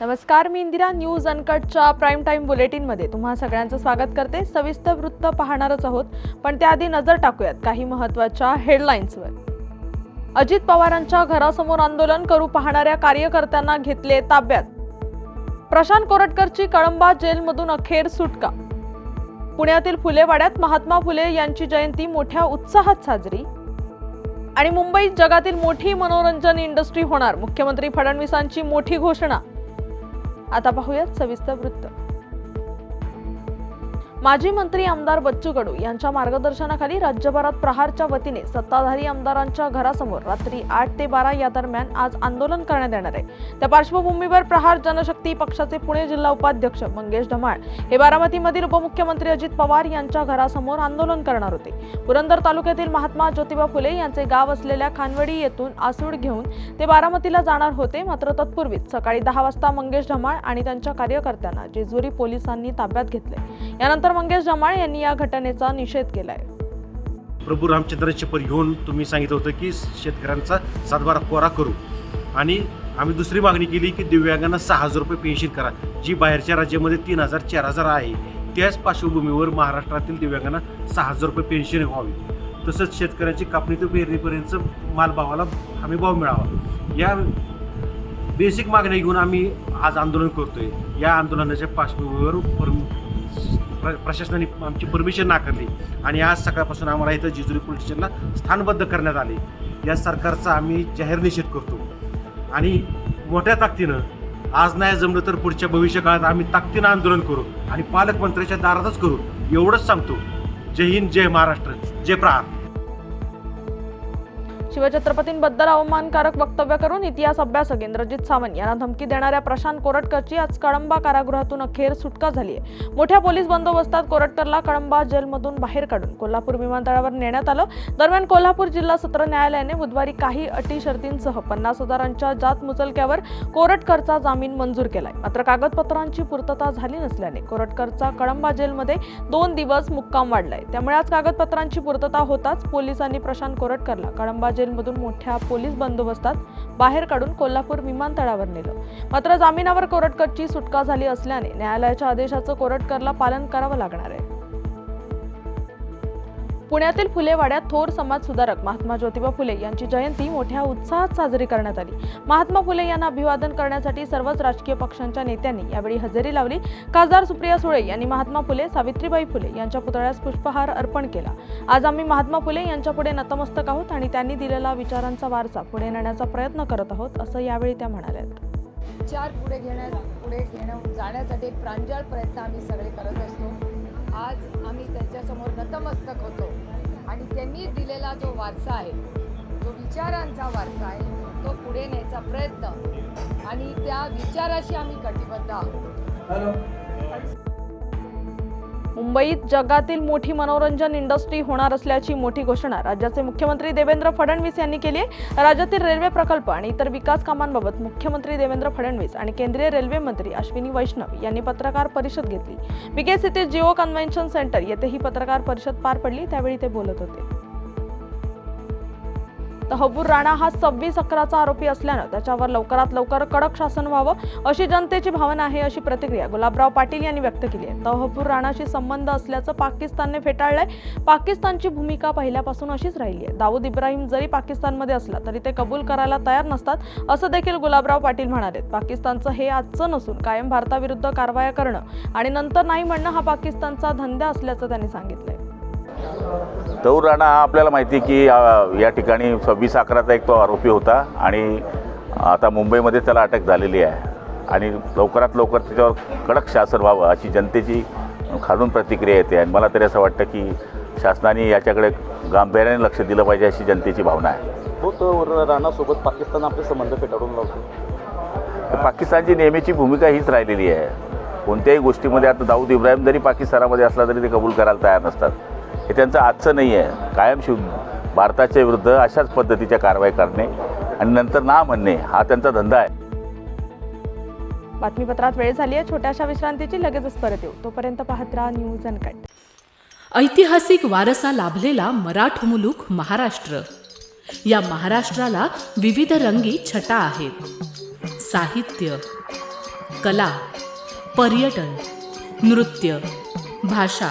नमस्कार मी इंदिरा न्यूज अनकटच्या प्राईम टाईम बुलेटिनमध्ये तुम्हा सगळ्यांचं स्वागत करते. सविस्तर वृत्त पाहणारच आहोत पण त्याआधी नजर टाकूयात काही महत्त्वाच्या हेडलाईन्सवर अजित पवारांच्या घरासमोर आंदोलन करू पाहणाऱ्या कार्यकर्त्यांना घेतले ताब्यात. प्रशांत कोरटकरची कळंबा जेलमधून अखेर सुटका. पुण्यातील फुलेवाड्यात महात्मा फुले यांची जयंती मोठ्या उत्साहात साजरी. आणि मुंबईत जगातील मोठी मनोरंजन इंडस्ट्री होणार मुख्यमंत्री फडणवीसांची मोठी घोषणा. आता पाहूयात सविस्तर वृत्त. माजी मंत्री आमदार बच्चू कडू यांच्या मार्गदर्शनाखाली राज्यभरात प्रहारच्या वतीने सत्ताधारी आमदारांच्या घरासमोर रात्री आठ ते बारा या दरम्यान आज आंदोलन करण्यात येणार आहे. त्या पार्श्वभूमीवर प्रहार जनशक्ती पक्षाचे पुणे जिल्हा उपाध्यक्ष मंगेश ढमाळ हे बारामतीमधील उपमुख्यमंत्री अजित पवार यांच्या घरासमोर आंदोलन करणार होते. पुरंदर तालुक्यातील महात्मा ज्योतिबा फुले यांचे गाव असलेल्या खानवडी येथून आसूड घेऊन ते बारामतीला जाणार होते मात्र तत्पूर्वीच सकाळी दहा वाजता मंगेश ढमाळ आणि त्यांच्या कार्यकर्त्यांना जेजुरी पोलिसांनी ताब्यात घेतले. यानंतर मंगेश जमाळ यांनी या घटनेचा निषेध केलाय. प्रभू रामचंद्र शपथ घेऊन तुम्ही सांगितलं होतं की शेतकऱ्यांचा सातबारा कोरा करू. आणि आम्ही दुसरी मागणी केली की दिव्यांगांना सहा हजार रुपये पेन्शन करा. जी बाहेरच्या राज्यामध्ये तीन हजार चार हजार आहे त्याच पार्श्वभूमीवर महाराष्ट्रातील दिव्यांगांना सहा हजार रुपये पेन्शन व्हावी. तसंच शेतकऱ्यांची कापणी ते पेरणीपर्यंत मालभावाला हमी भाव मिळावा. या बेसिक मागण्या घेऊन आम्ही आज आंदोलन करतोय. या आंदोलनाच्या पार्श्वभूमीवर प्र- प्रशासनाने आमची परमिशन नाकारली. आणि आज सकाळपासून आम्हाला इथं जिजुरी पोलीस स्टेशनला स्थानबद्ध करण्यात आले. या सरकारचा आम्ही जाहीर निषेध करतो. आणि मोठ्या ताकदीनं आज नाही जमलं तर पुढच्या भविष्य काळात आम्ही ताकदीनं आंदोलन करू आणि पालकमंत्र्याच्या दारातच करू. एवढंच सांगतो. जय हिंद जय महाराष्ट्र जय प्रहार. शिवछत्रपतींबद्दल अवमानकारक वक्तव्य करून इतिहास अभ्यासक इंद्रजित सावंत यांना धमकी देणाऱ्या प्रशांत कोरटकरची आज कळंबा कारागृहातून अखेर सुटका झाली आहे. मोठ्या पोलीस बंदोबस्तात कोरटकरला कळंबा जेलमधून बाहेर काढून कोल्हापूर विमानतळावर नेण्यात आलं. दरम्यान कोल्हापूर जिल्हा सत्र न्यायालयाने बुधवारी काही अटी शर्तींसह पन्नास हजारांच्या जात मुचलक्यावर कोरटकरचा जामीन मंजूर केलाय. मात्र कागदपत्रांची पूर्तता झाली नसल्याने कोरटकरचा कळंबा जेलमध्ये दोन दिवस मुक्काम वाढलाय. त्यामुळे आज कागदपत्रांची पूर्तता होताच पोलिसांनी प्रशांत कोरटकरला कळंबा जेल हॉटेलमधून मोठ्या पोलीस बंदोबस्तात बाहेर काढून कोल्हापूर विमानतळावर नेलं. मात्र जामिनावर कोरटकरची सुटका झाली असल्याने न्यायालयाच्या आदेशाचं कोरटकरला पालन करावं लागणार आहे. पुण्यातील फुलेवाड्यात थोर समाज सुधारक महात्मा ज्योतिबा फुले यांची जयंती मोठ्या उत्साहात साजरी करण्यात आली. महात्मा फुले यांना अभिवादन करण्यासाठी सर्वच राजकीय पक्षांच्या नेत्यांनी यावेळी हजेरी लावली. खासदार सुप्रिया सुळे यांनी महात्मा फुले सावित्रीबाई फुले यांच्या पुतळ्यास पुष्पहार अर्पण केला. आज आम्ही महात्मा फुले यांच्यापुढे नतमस्तक आहोत आणि त्यांनी दिलेला विचारांचा वारसा पुढे नेण्याचा प्रयत्न करत आहोत असं यावेळी त्या म्हणाल्यात. विचार पुढे घेण्या पुढे घेण्या जाण्यासाठी एक प्रांजळ प्रयत्न आम्ही सगळे करत असतो. आज आम्ही त्यांच्यासमोर नतमस्तक होतो. आणि त्यांनी दिलेला जो वारसा आहे जो विचारांचा वारसा आहे तो पुढे न्यायचा प्रयत्न. आणि त्या विचाराशी आम्ही कटिबद्ध आहोत. मुंबईत जगातील मोठी मनोरंजन इंडस्ट्री होणार असल्याची मोठी घोषणा राज्याचे मुख्यमंत्री देवेंद्र फडणवीस यांनी केली आहे. राज्यातील रेल्वे प्रकल्प आणि इतर विकास कामांबाबत मुख्यमंत्री देवेंद्र फडणवीस आणि केंद्रीय रेल्वे मंत्री अश्विनी वैष्णव यांनी पत्रकार परिषद घेतली. विकेस येथे जिओ कन्व्हेन्शन सेंटर येथे ही पत्रकार परिषद पार पडली त्यावेळी ते बोलत होते. तहबूर राणा हा सव्वीस अकराचा आरोपी असल्यानं त्याच्यावर लवकरात लवकर कडक शासन व्हावं अशी जनतेची भावना आहे अशी प्रतिक्रिया गुलाबराव पाटील यांनी व्यक्त केली आहे. तहबूर राणाशी संबंध असल्याचं पाकिस्तानने फेटाळलंय. पाकिस्तानची भूमिका पहिल्यापासून अशीच राहिली आहे. दाऊद इब्राहिम जरी पाकिस्तानमध्ये असला तरी ते कबूल करायला तयार नसतात असं देखील गुलाबराव पाटील म्हणाले पाकिस्तानचं हे आजचं नसून कायम भारताविरुद्ध कारवाया करणं आणि नंतर नाही म्हणणं हा पाकिस्तानचा धंदा असल्याचं त्यांनी सांगितलंय. तौर राणा हा आपल्याला माहिती आहे की या ठिकाणी सव्वीस अकराचा एक तो आरोपी होता आणि आता मुंबईमध्ये त्याला अटक झालेली आहे. आणि लवकरात लवकर त्याच्यावर कडक शासन व्हावं अशी जनतेची खालून प्रतिक्रिया येते. आणि मला तरी असं वाटतं की शासनाने याच्याकडे गांभीर्याने लक्ष दिलं पाहिजे अशी जनतेची भावना आहे. हो तर राणासोबत पाकिस्तान आपले संबंध फेटाळून लावतो पाकिस्तानची नेहमीची भूमिका हीच राहिलेली आहे. कोणत्याही गोष्टीमध्ये आता दाऊद इब्राहिम जरी पाकिस्तानामध्ये असला तरी ते कबूल करायला तयार नसतात. हे त्यांचं आजचं नाही आहे. कायम शिव भारताच्या विरुद्ध अशाच पद्धतीच्या कारवाई करणे आणि नंतर ना म्हणणे हा त्यांचा धंदा आहे. बातमीपत्रात वेळ झाली आहे. छोट्याशा विश्रांतीची लगेचच परत येऊ. तोपर्यंत पाहत राहा न्यूज अनकट ऐतिहासिक वारसा लाभलेला मराठ मुलूक महाराष्ट्र. या महाराष्ट्राला विविध रंगी छटा आहेत. साहित्य कला पर्यटन नृत्य भाषा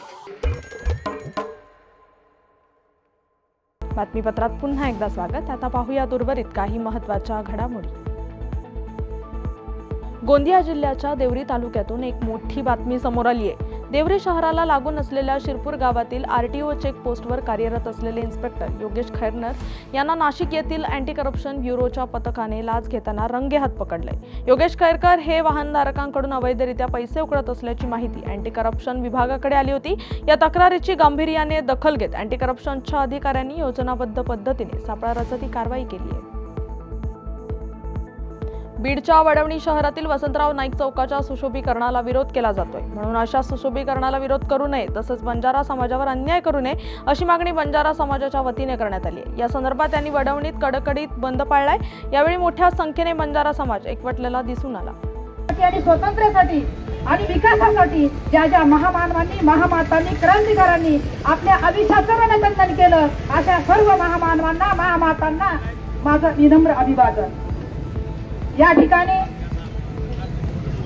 बातमीपत्रात पुन्हा एकदा स्वागत. आता पाहूया उर्वरित काही महत्त्वाच्या घडामोडी. गोंदिया जिल्ह्याच्या देवरी तालुक्यातून एक मोठी बातमी समोर आली आहे देवरे शहराला लागून असलेल्या शिरपूर गावातील आरटीओ चेक पोस्टवर कार्यरत असलेले इन्स्पेक्टर योगेश खैरनर यांना नाशिक येथील अँटी करप्शन ब्युरोच्या पथकाने लाच घेताना रंगेहात पकडले. योगेश खैरकर हे वाहनधारकांकडून अवैधरित्या पैसे उकळत असल्याची माहिती अँटी करप्शन विभागाकडे आली होती. या तक्रारीची गांभीर्याने दखल घेत अँटी करप्शनच्या अधिकाऱ्यांनी योजनाबद्ध पद्धतीने सापळा रचत ही कारवाई केली आहे. बीडच्या वडवणी शहरातील वसंतराव नाईक चौकाच्या सुशोभीकरणाला विरोध केला जातोय. म्हणून अशा सुशोभीकरणाला विरोध करू नये तसंच बंजारा समाजावर अन्याय करू नये अशी मागणी बंजारा समाजाच्या वतीने करण्यात आली आहे. या संदर्भात त्यांनी वडवणीत कडकडीत बंद पाळलाय. यावेळी मोठ्या संख्येने बंजारा समाज एकवटलेला दिसून आला. आणि स्वातंत्र्यासाठी आणि विकासासाठी ज्या ज्या महामानवांनी महामातांनी क्रांतिकारांनी आपल्या अभिशाचं रणकंदन केलं अशा सर्व महामानवांना महामातांना माझं विनम्र अभिवादन. या ठिकाणी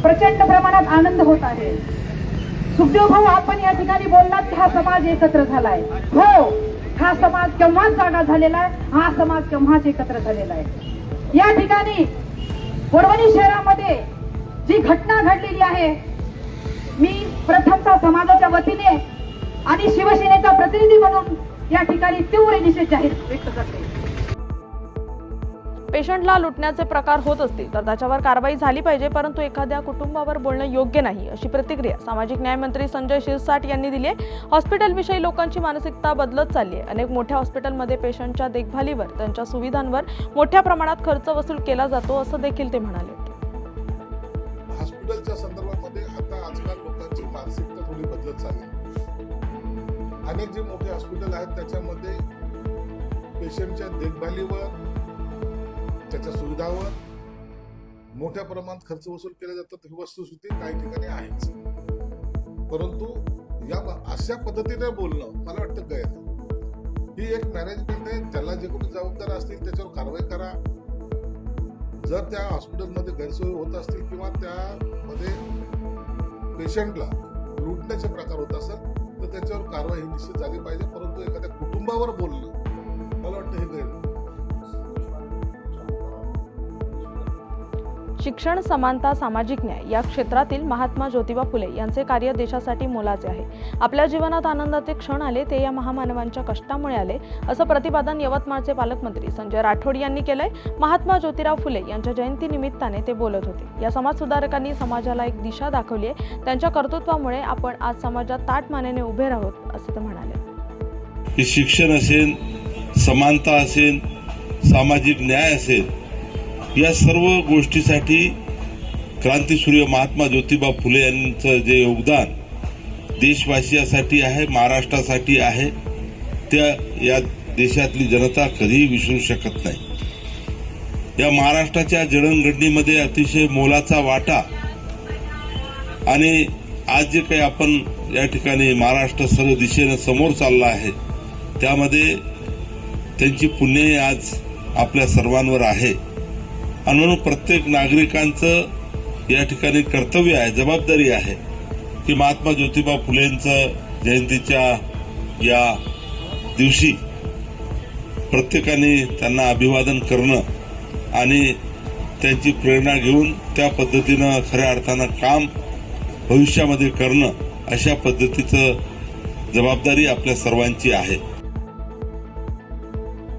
प्रचंड प्रमाणात आनंद होत आहे. सुखदेव भाऊ आपण या ठिकाणी बोललात हा समाज एकत्र झालाय. हो हा समाज केव्हाच जागा झालेला आहे? हा समाज केव्हाच एकत्र झालेला आहे? या ठिकाणी परभणी शहरामध्ये जी घटना घडलेली आहे मी प्रथमतः समाजाच्या वतीने आणि शिवसेनेचा प्रतिनिधी म्हणून या ठिकाणी तीव्र निषेध जाहीर व्यक्त करते. पेशंटला लुटण्याचे प्रकार होत असतील तर त्याच्यावर कारवाई झाली पाहिजे परंतु एखाद्या कुटुंबावर बोलणं योग्य नाही अशी प्रतिक्रिया सामाजिक न्याय मंत्री संजय शिरसाट यांनी दिली आहे. हॉस्पिटलविषयी लोकांची मानसिकता बदलत चालली आहे. अनेक मोठ्या हॉस्पिटलमध्ये पेशंटच्या देखभालीवर त्यांच्या सुविधांवर मोठ्या प्रमाणात खर्च वसूल केला जातो असं देखील ते म्हणाले हॉस्पिटलच्या संदर्भामध्ये आता आजकाल लोकांची मानसिकता थोडी बदलत चालली अनेक जे मोठे हॉस्पिटल आहेत त्याच्यामध्ये पेशंटच्या देखभालीवर त्याच्या सुविधावर मोठ्या प्रमाणात खर्च वसूल केला जातात ही वस्तुस्थिती काही ठिकाणी आहेच. परंतु या अशा पद्धतीने बोलणं मला वाटतं गैर ही एक मॅनेजमेंट आहे त्याला जे कोणी जबाबदार असतील त्याच्यावर कारवाई करा. जर त्या हॉस्पिटलमध्ये गैरसोय होत असतील किंवा त्यामध्ये पेशंटला लुटण्याचे प्रकार होत असेल तर त्याच्यावर कारवाई ही निश्चित झाली पाहिजे. परंतु एखाद्या कुटुंबावर बोलणं मला वाटतं हे गैर शिक्षण समानता सामाजिक न्याय या क्षेत्रातील महात्मा ज्योतिबा फुले यांचे कार्य देशासाठी मोलाचे आहे. आपल्या जीवनात आनंदाचे क्षण आले ते या महामानवांच्या कष्टामुळे आले असं प्रतिपादन यवतमाळचे पालकमंत्री संजय राठोड यांनी केलंय. महात्मा ज्योतिराव फुले यांच्या जयंती निमित्ताने ते बोलत होते. या समाज सुधारकांनी समाजाला एक दिशा दाखवली आहे. त्यांच्या कर्तृत्वामुळे आपण आज समाजात ताट मानेने उभे राहोत असं ते म्हणाले. शिक्षण असेल समानता असेल सामाजिक न्याय असेल या सर्व गोष्टीसाठी क्रांतीसूर्य महात्मा ज्योतिबा फुले यांचं जे योगदान देशवासियासाठी आहे महाराष्ट्रासाठी आहे त्या या देशातली जनता कधीही विसरू शकत नाही. या महाराष्ट्राच्या जडणघडणीमध्ये अतिशय मोलाचा वाटा आणि आज जे काही आपण या ठिकाणी महाराष्ट्र सर्व दिशेनं समोर चालला आहे त्यामध्ये त्यांची पुण्य आज आपल्या सर्वांवर आहे. आणि म्हणून प्रत्येक नागरिकांचं या ठिकाणी कर्तव्य आहे जबाबदारी आहे की महात्मा ज्योतिबा फुलेंचं जयंतीच्या या दिवशी प्रत्येकाने त्यांना अभिवादन करणं आणि त्यांची प्रेरणा घेऊन त्या पद्धतीनं खऱ्या अर्थानं काम भविष्यामध्ये करणं अशा पद्धतीचं जबाबदारी आपल्या सर्वांची आहे.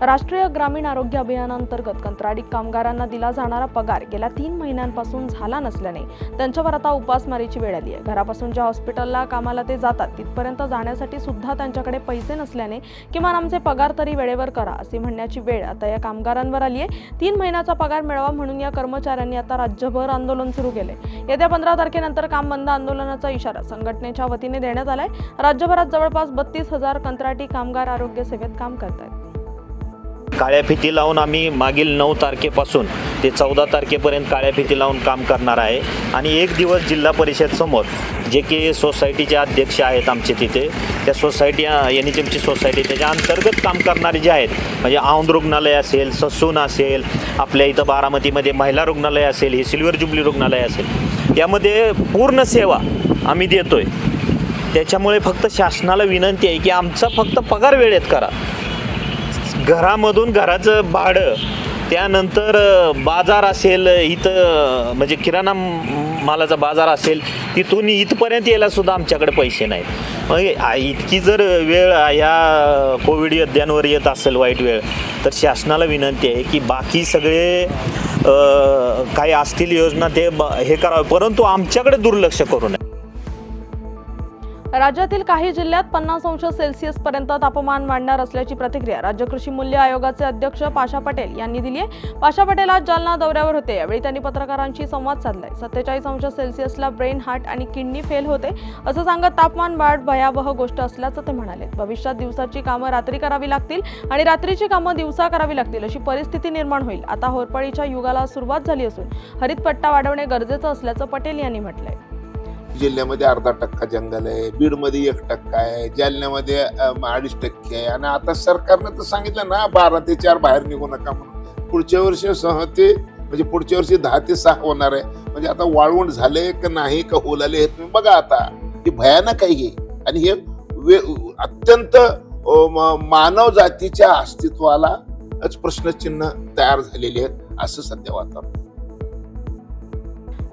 राष्ट्रीय ग्रामीण आरोग्य अभियानांतर्गत कंत्राटी कामगारांना दिला जाणारा पगार गेल्या तीन महिन्यांपासून झाला नसल्याने त्यांच्यावर आता उपासमारीची वेळ आली आहे. घरापासून ज्या हॉस्पिटलला कामाला ते जातात तिथपर्यंत जाण्यासाठी सुद्धा त्यांच्याकडे पैसे नसल्याने किमान आमचे पगार तरी वेळेवर करा असे म्हणण्याची वेळ आता या कामगारांवर आली आहे. तीन महिन्याचा पगार मिळावा म्हणून या कर्मचाऱ्यांनी आता राज्यभर आंदोलन सुरू केले. येत्या पंधरा तारखेनंतर काम बंद आंदोलनाचा इशारा संघटनेच्या वतीने देण्यात आलाय. राज्यभरात जवळपास बत्तीस हजार कंत्राटी कामगार आरोग्य सेवेत काम करत आहेत काळ्या फिती लावून आम्ही मागील नऊ तारखेपासून ते चौदा तारखेपर्यंत काळ्या फिती लावून काम करणार आहे. आणि एक दिवस जिल्हा परिषद समोर जे की सोसायटीचे अध्यक्ष आहेत आमचे तिथे त्या सोसायटी एन एच एमची सोसायटी त्याच्या अंतर्गत काम करणारे जे आहेत म्हणजे औंध रुग्णालय असेल ससून असेल आपल्या इथं बारामतीमध्ये महिला रुग्णालय असेल हे सिल्वर जुबली रुग्णालय असेल यामध्ये पूर्ण सेवा आम्ही देतो आहे त्याच्यामुळे फक्त शासनाला विनंती आहे की आमचा फक्त पगार वेळेत करा. घरामधून घराचं भाडं त्यानंतर बाजार असेल इथं म्हणजे किराणा मालाचा बाजार असेल तिथून इथपर्यंत यायला सुद्धा आमच्याकडे पैसे नाहीत. म्हणजे, मग इतकी जर वेळ ह्या कोविड योद्ध्यांवर येत असेल वाईट वेळ तर शासनाला विनंती आहे की बाकी सगळे काही असतील योजना ते ब- हे करावे. परंतु आमच्याकडे दुर्लक्ष करू नये राज्यातील काही जिल्ह्यात पन्नास अंश सेल्सिअस पर्यंत तापमान वाढणार असल्याची प्रतिक्रिया राज्य कृषी मूल्य आयोगाचे अध्यक्ष पाशा पटेल यांनी दिली आहे. पाशा पटेल आज जालना दौऱ्यावर होते. यावेळी त्यांनी पत्रकारांशी संवाद साधलाय. सत्तेचाळीस अंश सेल्सिअसला ब्रेन हार्ट आणि किडनी फेल होते. असं सांगत तापमान वाढ भयावह गोष्ट असल्याचं ते म्हणाले भविष्यात दिवसाची कामं रात्री करावी लागतील आणि रात्रीची कामं दिवसा करावी लागतील अशी परिस्थिती निर्माण होईल. आता होरपळीच्या युगाला सुरुवात झाली असून हरित पट्टा वाढवणे गरजेचं असल्याचं पटेल यांनी म्हटलंय. जिल्ह्यामध्ये अर्धा टक्का जंगल आहे बीडमध्ये एक टक्का आहे जालन्यामध्ये अडीच टक्के आहे. आणि आता सरकारनं तर सांगितलं ना बारा ते चार बाहेर निघू नका म्हणून. पुढच्या वर्षी सह ते म्हणजे पुढच्या वर्षी दहा ते सहा होणार आहे. म्हणजे आता वाळवण झाले का नाही का होलाले हे तुम्ही बघा आता. हे भयानक आहे हे. आणि हे वे अत्यंत म- मानव जातीच्या अस्तित्वालाच प्रश्नचिन्ह तयार झालेले आहेत असं सध्या वातावरण